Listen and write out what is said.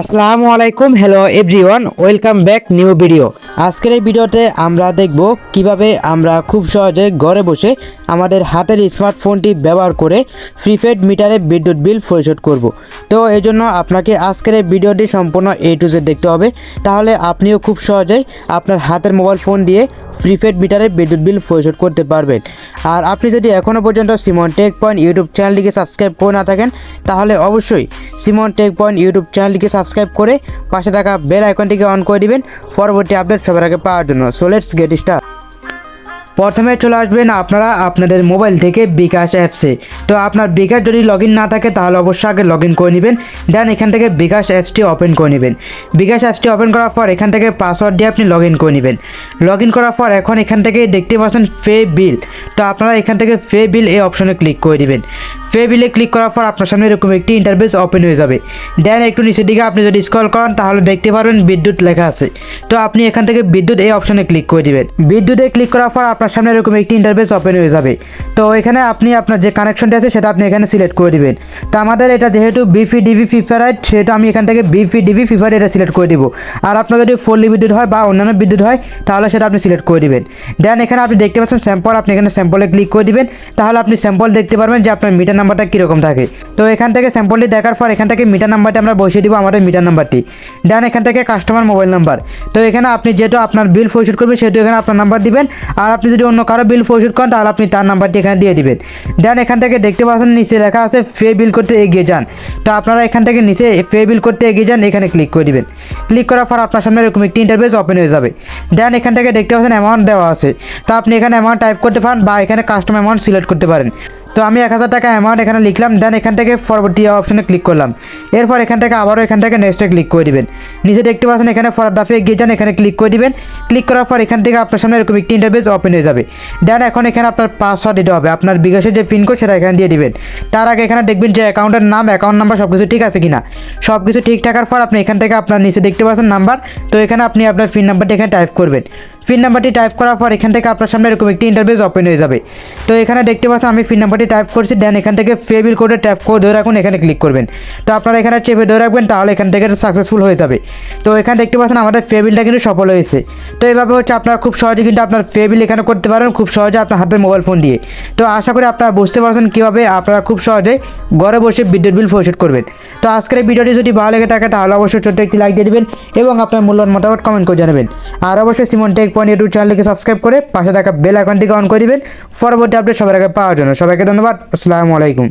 আসসালামু আলাইকুম hello everyone welcome back new video আজকের এই ভিডিওতে আমরা দেখব কীভাবে আমরা খুব সহজে ঘরে বসে আমাদের হাতের স্মার্টফোনটি ব্যবহার করে প্রিপেড মিটারে বিদ্যুৎ বিল পরিশোধ করব। তো এই জন্য আপনাকে আজকের এই ভিডিওটি সম্পূর্ণ এ টু জেড দেখতে হবে। তাহলে আপনিও খুব সহজেই আপনার হাতের মোবাইল ফোন দিয়ে প্রিপেড মিটারে বিদ্যুৎ বিল পরিশোধ করতে পারবেন। আর আপনি যদি এখনও পর্যন্ত সিমন টেক পয়েন্ট ইউটিউব চ্যানেলটিকে সাবস্ক্রাইব করে না থাকেন, তাহলে অবশ্যই সিমন টেক পয়েন্ট ইউটিউব চ্যানেলটিকে সাবস্ক্রাইব করে পাশে থাকা বেল আইকনটিকে অন করে দিবেন। পরবর্তী আপডেট সবার আগে পাওয়ার জন্য। সো লেটস গেট স্টার্ট প্রথমে চলে আসবেন আপনারা আপনাদের মোবাইল থেকে বিকাশ অ্যাপসে। তো আপনার বিকাশ যদি লগ না থাকে, তাহলে অবশ্যই আগে লগ করে নেবেন দেন এখান থেকে বিকাশ অ্যাপসটি ওপেন করে নেবেন। বিকাশ অ্যাপসটি ওপেন করার পর এখান থেকে পাসওয়ার্ড দিয়ে আপনি লগ করে নেবেন। লগ করার পর এখন এখান থেকে দেখতে পাচ্ছেন পে বিল তো আপনারা এখান থেকে পে বিল এই অপশনে ক্লিক করে দিবেন পে বিলে ক্লিক করার পর আপনার সামনে এরকম একটি ইন্টারফেস ওপেন হয়ে যাবে। দেন একটু নিচের দিকে আপনি যদি স্ক্রল করেন, তাহলে দেখতে পারবেন বিদ্যুৎ লেখা আছে। তো আপনি এখান থেকে বিদ্যুৎ এই অপশনে ক্লিক করে দিবেন বিদ্যুতে ক্লিক করার পর আপনার সামনে এরকম একটি ইন্টারফেস ওপেন হয়ে যাবে। তো এখানে আপনি আপনার যে কানেকশনটা আছে, সেটা আপনি এখানে সিলেক্ট করে দিবেন। তো আমাদের এটা যেহেতু বিপি ডিবি ফিফারাইট সেটা আমি এখান থেকে বিপি ডিবি ফিফার এটা সিলেক্ট করে দিব। আর আপনার যদি ফোরলি বিদ্যুৎ হয় বা অন্যান্য বিদ্যুৎ হয়, তাহলে সেটা আপনি সিলেক্ট করে দিবেন। দেন এখানে আপনি দেখতে পাচ্ছেন স্যাম্পল আপনি এখানে স্যাম্পলে ক্লিক করে দিবেন। তাহলে আপনি স্যাম্পল দেখতে পারবেন যে আপনার মিটার নাম্বারটা কীরকম থাকে। তো এখান থেকে স্যাম্পলটি দেখার পর এখান থেকে মিটার নাম্বারটি আমরা বসিয়ে দিব আমাদের মিটার নাম্বারটি দেন এখান থেকে কাস্টমার মোবাইল নাম্বার তো এখানে আপনি যেহেতু আপনার বিল পরিশোধ করবেন সেহেতু এখানে আপনার নাম্বার দিবেন। আর আপনি যদি অন্য কারও বিল পরিশোধ করেন, তাহলে আপনি তার নাম্বারটি এখানে দিয়ে দিবেন। দেন এখান থেকে দেখতে পাচ্ছেন, নিচে লেখা আছে পে বিল করতে এগিয়ে যান। তো আপনারা এখান থেকে নিচে পে বিল করতে এগিয়ে যান, এখানে ক্লিক করে দিবেন। ক্লিক করার পর আপনার সামনে এরকম একটি ইন্টারভেস ওপেন হয়ে যাবে। দেন এখান থেকে দেখতে পাচ্ছেন অ্যামাউন্ট দেওয়া আছে। তো আপনি এখানে অ্যামাউন্ট টাইপ করতে পারেন বা এখানে কাস্টম অ্যামাউন্ট সিলেক্ট করতে পারেন। তো আমি এক হাজার টাকা অ্যামাউন্ট এখানে লিখলাম দেন এখান থেকে পরবর্তী অপশনে ক্লিক করলাম। এরপর এখান থেকে আবারও এখান থেকে নেক্সটে ক্লিক করে দিবেন। নিচে দেখতে পাচ্ছেন এখানে ফর ডাফে গিয়ে যান এখানে ক্লিক করে দিবেন। ক্লিক করার পর এখান থেকে আপনার সামনে এরকম একটি ইন্টারফেস ওপেন হয়ে যাবে। দেন এখন এখানে আপনার পাসওয়ার্ড দিতে হবে। আপনার বিকাশের যে পিনকোড সেটা এখানে দিয়ে দিবেন। তার আগে এখানে দেখবেন যে অ্যাকাউন্টের নাম অ্যাকাউন্ট নাম্বার সব কিছু ঠিক আছে কিনা? সব কিছু ঠিক থাকার পর আপনি এখান থেকে আপনার নিচে দেখতে পাচ্ছেন নাম্বার তো এখানে আপনি আপনার পিন নাম্বারটি এখানে টাইপ করবেন। পিন নাম্বারটি টাইপ করার পর এখান থেকে আপনার সামনে এরকম একটি ইন্টারফেস ওপেন হয়ে যাবে। তো এখানে দেখতে পাচ্ছেন আমি পিন নাম্বারটি টাইপ করছি দেন এখান থেকে পে বিল কোডে ট্যাপ করে ধরে রাখুন, এখানে ক্লিক করবেন। তো আপনারা এখানে চেপে ধরে রাখবেন, তাহলে এখান থেকে সাকসেসফুল হয়ে যাবে। তো এখানে দেখতে পাচ্ছেন আমাদের পে বিলটা কিন্তু সফল হয়েছে। তো এভাবে হচ্ছে আপনারা খুব সহজে কিন্তু আপনার পে বিল এখানে করতে পারেন, খুব সহজে আপনার হাতের মোবাইল ফোন দিয়ে। তো আশা করি আপনারা বুঝতে পারছেন কীভাবে আপনারা খুব সহজে ঘরে বসে বিদ্যুৎ বিল পরিশোধ করবেন। তো আজকের এই ভিডিওটি যদি ভালো লেগে থাকে, তাহলে অবশ্যই ছোট্ট একটি লাইক দিয়ে দেবেন এবং আপনার মূল্যবান মতামত কমেন্ট করে জানাবেন। আর অবশ্যই সিমন টেক ইউটিউব চ্যানেলকে সাবস্ক্রাইব করে পাশে থাকা বেল আইকনটিকে অন করে দিবেন। পরবর্তী আপডেট সবার আগে পাওয়ার জন্য। সবাইকে ধন্যবাদ। আসসালামু আলাইকুম।